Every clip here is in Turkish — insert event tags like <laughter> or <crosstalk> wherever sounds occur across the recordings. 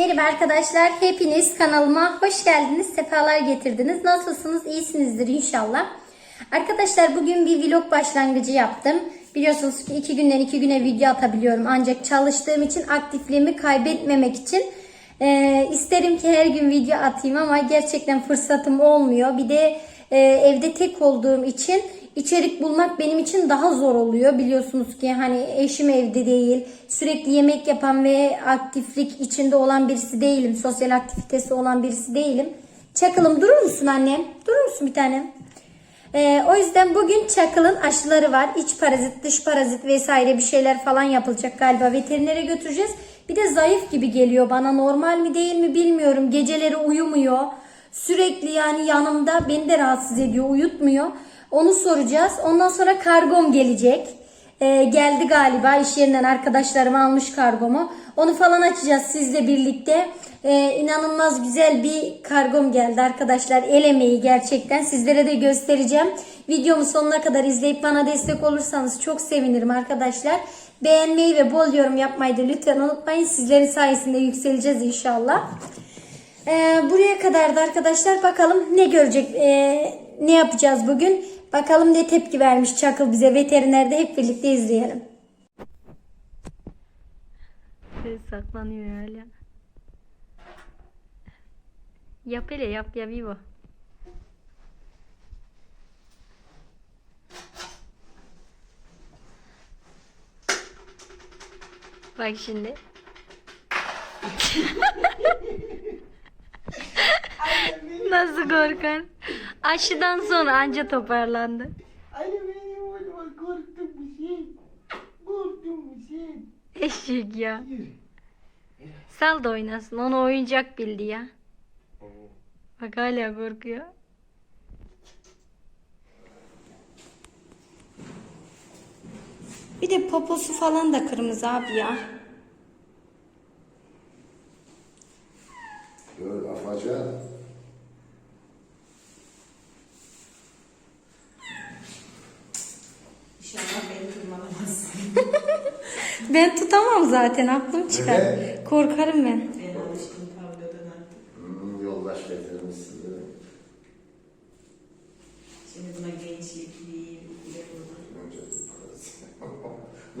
Merhaba arkadaşlar. Hepiniz kanalıma hoş geldiniz. Sefalar getirdiniz. Nasılsınız? İyisinizdir inşallah. Arkadaşlar bugün bir vlog başlangıcı yaptım. Biliyorsunuz ki iki günden iki güne video atabiliyorum. Ancak çalıştığım için aktifliğimi kaybetmemek için e, isterim ki her gün video atayım ama gerçekten fırsatım olmuyor. Bir de e, evde tek olduğum için içerik bulmak benim için daha zor oluyor. Biliyorsunuz ki hani eşim evde değil. Sürekli yemek yapan ve aktiflik içinde olan birisi değilim. Sosyal aktivitesi olan birisi değilim. Çakılım durur musun annem? Durur musun bir tanem? Ee, o yüzden bugün çakılın aşıları var. İç parazit, dış parazit vesaire bir şeyler falan yapılacak galiba. Veterinere götüreceğiz. Bir de zayıf gibi geliyor bana. Normal mi değil mi bilmiyorum. Geceleri uyumuyor. Sürekli yani yanımda beni de rahatsız ediyor. Uyutmuyor. Onu soracağız. Ondan sonra kargom gelecek. Ee, geldi galiba iş yerinden arkadaşlarım almış kargomu. Onu falan açacağız sizle birlikte. Ee, inanılmaz güzel bir kargom geldi arkadaşlar. El emeği gerçekten. Sizlere de göstereceğim. Videomu sonuna kadar izleyip bana destek olursanız çok sevinirim arkadaşlar. Beğenmeyi ve bol yorum yapmayı da lütfen unutmayın. Sizlerin sayesinde yükseleceğiz inşallah. Ee, buraya kadar da arkadaşlar bakalım ne görecek, ee, ne yapacağız bugün. Bakalım ne tepki vermiş Çakıl bize veterinerde hep birlikte izleyelim. Saklanıyor hala. Yap hele yap ya Vivo. Bak şimdi. <laughs> Nasıl korkar? Aşıdan sonra anca toparlandı. Anne benim oğluma korktum bir şey. Korktum bir şey. Eşek ya. Yürü. Sal da oynasın. Onu oyuncak bildi ya. Bak hala korkuyor. Bir de poposu falan da kırmızı abi ya. Dur afacan. İnşallah beni. <laughs> Ben tutamam zaten aklım çıkar. Neden? Korkarım ben. Ben alışkın kavgadan artık. Hmm, yoldaş. Şimdi buna gençlik, bir bile bulur. Önce bir parası.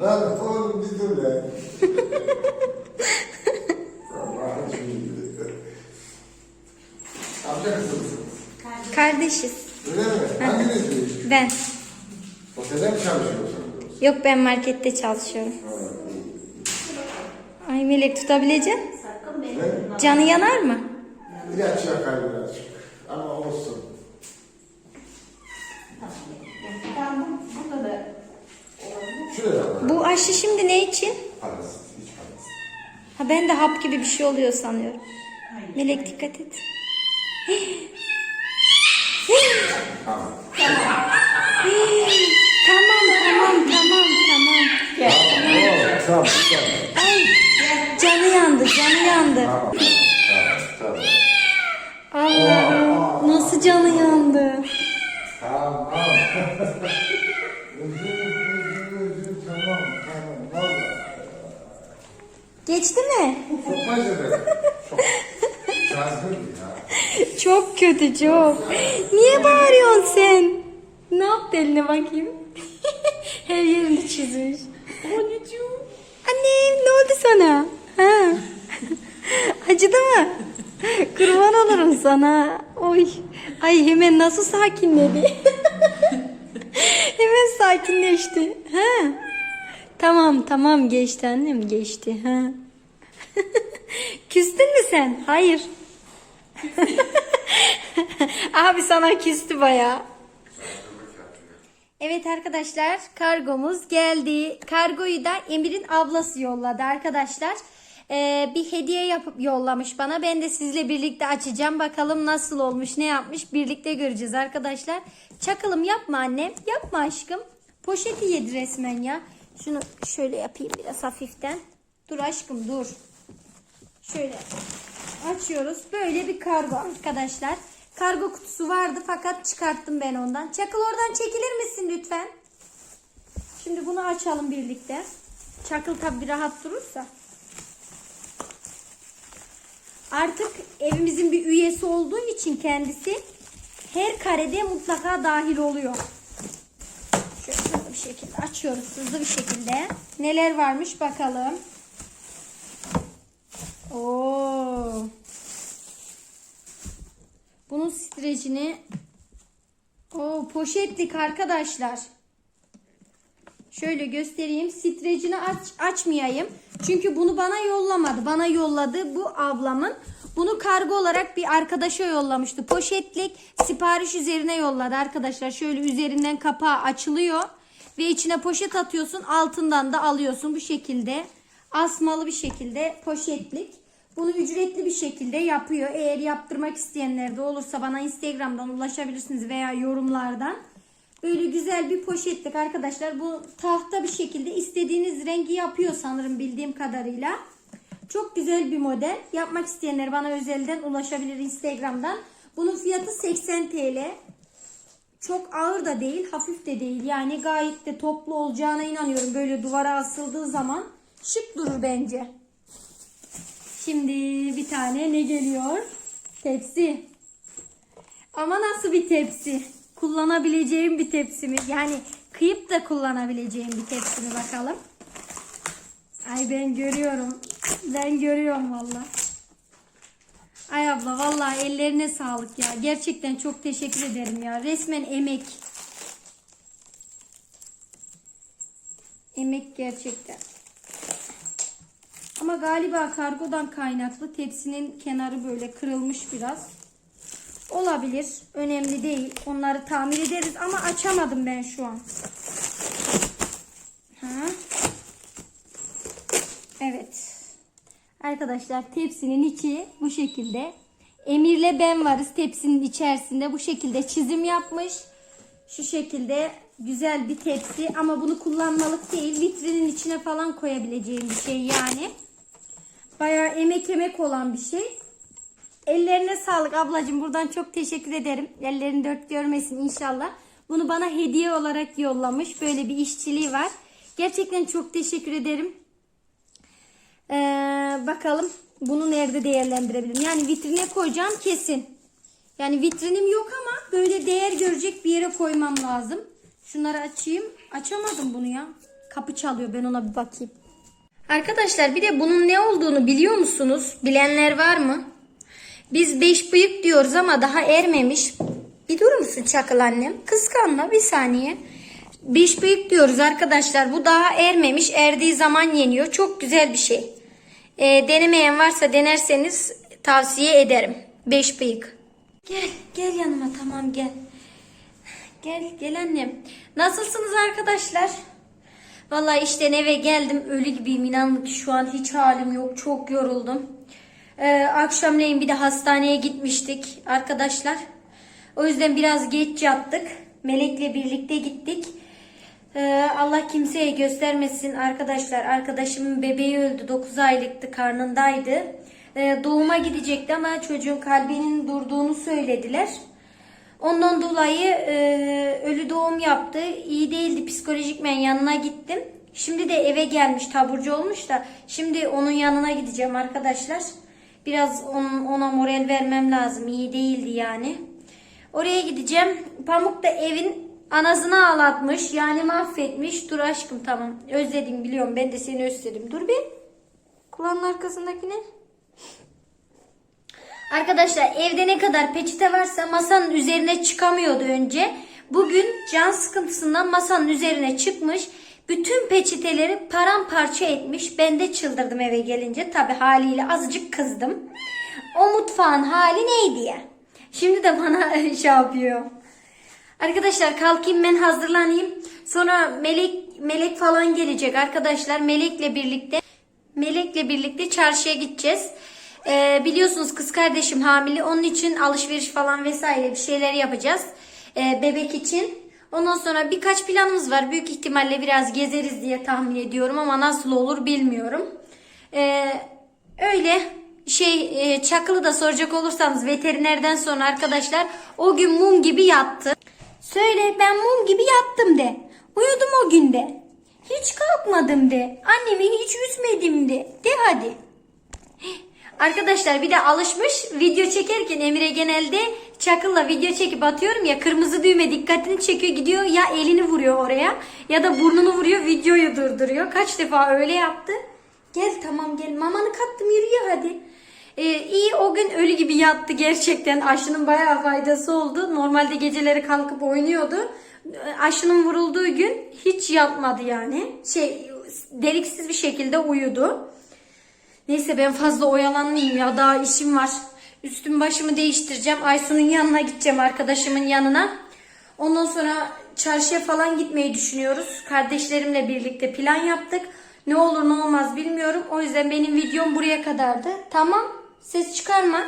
<laughs> Lan oğlum bir dur lan. <laughs> Allah'ın şimdi. Amca kızı mısınız? Kardeşiz. Öyle mi? Hanginiz büyük? Ben. Otelde mi çalışıyorsunuz? Yok ben markette çalışıyorum. Ay melek tutabilecek? Sakın beni Ne? Canı yanar mı? İlaç yakar birazcık. Ama olsun. Tamam. Bunda da Şuraya bak. Bu aşı şimdi ne için? Parası, hiç parası. Ha ben de hap gibi bir şey oluyor sanıyorum. Melek dikkat et. <gasps> <laughs> Tamam. tamam tamam tamam tamam. Oo, tamam, tamam. Ay canı yandı canı yandı. Tamam, tamam, tamam. Allah'ım nasıl canı yandı. Tamam. Geçti mi? Çok acıdı. Çok. Cazgır ya. Çok kötü çok. Niye bağırıyorsun sen? Ne yaptı eline bakayım? <laughs> Her yerini çizmiş. Oldu sana? Ha? <laughs> Acıdı mı? Kurban olurum sana. Oy. Ay hemen nasıl sakinledi. <laughs> hemen sakinleşti. Ha? Tamam tamam geçti annem geçti. Ha? <laughs> Küstün mü sen? Hayır. Abi sana küstü baya. Evet arkadaşlar kargomuz geldi. Kargoyu da Emir'in ablası yolladı arkadaşlar. Ee, bir hediye yapıp yollamış bana. Ben de sizle birlikte açacağım. Bakalım nasıl olmuş ne yapmış birlikte göreceğiz arkadaşlar. Çakalım yapma annem. Yapma aşkım. Poşeti yedi resmen ya. Şunu şöyle yapayım biraz hafiften. Dur aşkım dur. Şöyle açıyoruz. Böyle bir kargo arkadaşlar. Kargo kutusu vardı fakat çıkarttım ben ondan. Çakıl oradan çekilir misin lütfen? Şimdi bunu açalım birlikte. Çakıl tabi rahat durursa. artık evimizin bir üyesi olduğu için kendisi her karede mutlaka dahil oluyor. Şöyle hızlı bir şekilde açıyoruz hızlı bir şekilde. Neler varmış bakalım. Oo. Bunun strecini o poşetlik arkadaşlar. Şöyle göstereyim. Strecini aç, açmayayım. Çünkü bunu bana yollamadı. Bana yolladı bu ablamın. Bunu kargo olarak bir arkadaşa yollamıştı. Poşetlik sipariş üzerine yolladı arkadaşlar. Şöyle üzerinden kapağı açılıyor. Ve içine poşet atıyorsun. Altından da alıyorsun bu şekilde. Asmalı bir şekilde poşetlik. Bunu ücretli bir şekilde yapıyor. Eğer yaptırmak isteyenler de olursa bana Instagram'dan ulaşabilirsiniz veya yorumlardan. Böyle güzel bir poşetlik arkadaşlar. Bu tahta bir şekilde istediğiniz rengi yapıyor sanırım bildiğim kadarıyla. Çok güzel bir model. Yapmak isteyenler bana özelden ulaşabilir Instagram'dan. Bunun fiyatı 80 TL. Çok ağır da değil, hafif de değil. Yani gayet de toplu olacağına inanıyorum. Böyle duvara asıldığı zaman şık durur bence. Şimdi bir tane ne geliyor? Tepsi. Ama nasıl bir tepsi? Kullanabileceğim bir tepsi mi? Yani kıyıp da kullanabileceğim bir tepsi mi bakalım. Ay ben görüyorum. Ben görüyorum valla. Ay abla valla ellerine sağlık ya. Gerçekten çok teşekkür ederim ya. Resmen emek. Emek gerçekten. Ama galiba kargodan kaynaklı tepsinin kenarı böyle kırılmış biraz. Olabilir. Önemli değil. Onları tamir ederiz ama açamadım ben şu an. Ha. Evet. Arkadaşlar tepsinin içi bu şekilde. Emir'le ben varız tepsinin içerisinde. Bu şekilde çizim yapmış. Şu şekilde güzel bir tepsi ama bunu kullanmalık değil. Vitrinin içine falan koyabileceğim bir şey yani. Bayağı emek emek olan bir şey. Ellerine sağlık ablacığım. Buradan çok teşekkür ederim. Ellerini dört görmesin inşallah. Bunu bana hediye olarak yollamış. Böyle bir işçiliği var. Gerçekten çok teşekkür ederim. Ee, bakalım bunu nerede değerlendirebilirim. Yani vitrine koyacağım kesin. Yani vitrinim yok ama böyle değer görecek bir yere koymam lazım. Şunları açayım. Açamadım bunu ya. Kapı çalıyor. Ben ona bir bakayım. Arkadaşlar bir de bunun ne olduğunu biliyor musunuz? Bilenler var mı? Biz beş bıyık diyoruz ama daha ermemiş. Bir durur musun çakıl annem? Kıskanma bir saniye. Beş bıyık diyoruz arkadaşlar. Bu daha ermemiş. Erdiği zaman yeniyor. Çok güzel bir şey. Ee, denemeyen varsa denerseniz tavsiye ederim. Beş bıyık. Gel gel yanıma tamam gel. Gel gel annem. Nasılsınız arkadaşlar? Vallahi işten eve geldim. Ölü gibiyim inanın ki şu an hiç halim yok. Çok yoruldum. Ee, akşamleyin bir de hastaneye gitmiştik arkadaşlar. O yüzden biraz geç yattık. Melek'le birlikte gittik. Ee, Allah kimseye göstermesin arkadaşlar. Arkadaşımın bebeği öldü. 9 aylıktı karnındaydı. Ee, doğuma gidecekti ama çocuğun kalbinin durduğunu söylediler. Ondan dolayı e, ölü doğum yaptı. İyi değildi. Psikolojikmen yanına gittim. Şimdi de eve gelmiş taburcu olmuş da şimdi onun yanına gideceğim arkadaşlar. Biraz onun, ona moral vermem lazım. İyi değildi yani. Oraya gideceğim. Pamuk da evin anasını ağlatmış. Yani mahvetmiş. Dur aşkım tamam. Özledim biliyorum. Ben de seni özledim. Dur bir. Kulağının arkasındaki ne? Arkadaşlar evde ne kadar peçete varsa masanın üzerine çıkamıyordu önce. Bugün can sıkıntısından masanın üzerine çıkmış. Bütün peçeteleri paramparça etmiş. Ben de çıldırdım eve gelince. Tabi haliyle azıcık kızdım. O mutfağın hali neydi ya? Şimdi de bana <laughs> şey yapıyor. Arkadaşlar kalkayım ben hazırlanayım. Sonra Melek Melek falan gelecek arkadaşlar. Melek'le birlikte Melek'le birlikte çarşıya gideceğiz. Ee, biliyorsunuz kız kardeşim hamile. Onun için alışveriş falan vesaire bir şeyler yapacağız. Ee, bebek için. Ondan sonra birkaç planımız var. Büyük ihtimalle biraz gezeriz diye tahmin ediyorum ama nasıl olur bilmiyorum. Ee, öyle şey e, Çakılı da soracak olursanız veterinerden sonra arkadaşlar o gün mum gibi yattı. Söyle ben mum gibi yattım de. Uyudum o günde. Hiç kalkmadım de. Annemi hiç üzmedim de. De hadi. Arkadaşlar bir de alışmış video çekerken Emre genelde çakılla video çekip atıyorum ya kırmızı düğme dikkatini çekiyor gidiyor ya elini vuruyor oraya ya da burnunu vuruyor videoyu durduruyor. Kaç defa öyle yaptı. Gel tamam gel mamanı kattım yürüyor hadi. Ee, iyi o gün ölü gibi yattı gerçekten aşının bayağı faydası oldu. Normalde geceleri kalkıp oynuyordu. Ee, Aşının vurulduğu gün hiç yatmadı yani. Şey deliksiz bir şekilde uyudu. Neyse ben fazla oyalanmayayım ya daha işim var. Üstüm başımı değiştireceğim. Aysun'un yanına gideceğim arkadaşımın yanına. Ondan sonra çarşıya falan gitmeyi düşünüyoruz. Kardeşlerimle birlikte plan yaptık. Ne olur ne olmaz bilmiyorum. O yüzden benim videom buraya kadardı. Tamam ses çıkarma.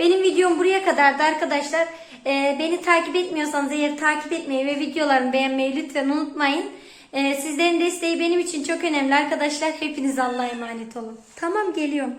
Benim videom buraya kadardı arkadaşlar. Ee, beni takip etmiyorsanız eğer takip etmeyi ve videolarımı beğenmeyi lütfen unutmayın. Ee, sizlerin desteği benim için çok önemli arkadaşlar. Hepiniz Allah'a emanet olun. Tamam geliyorum.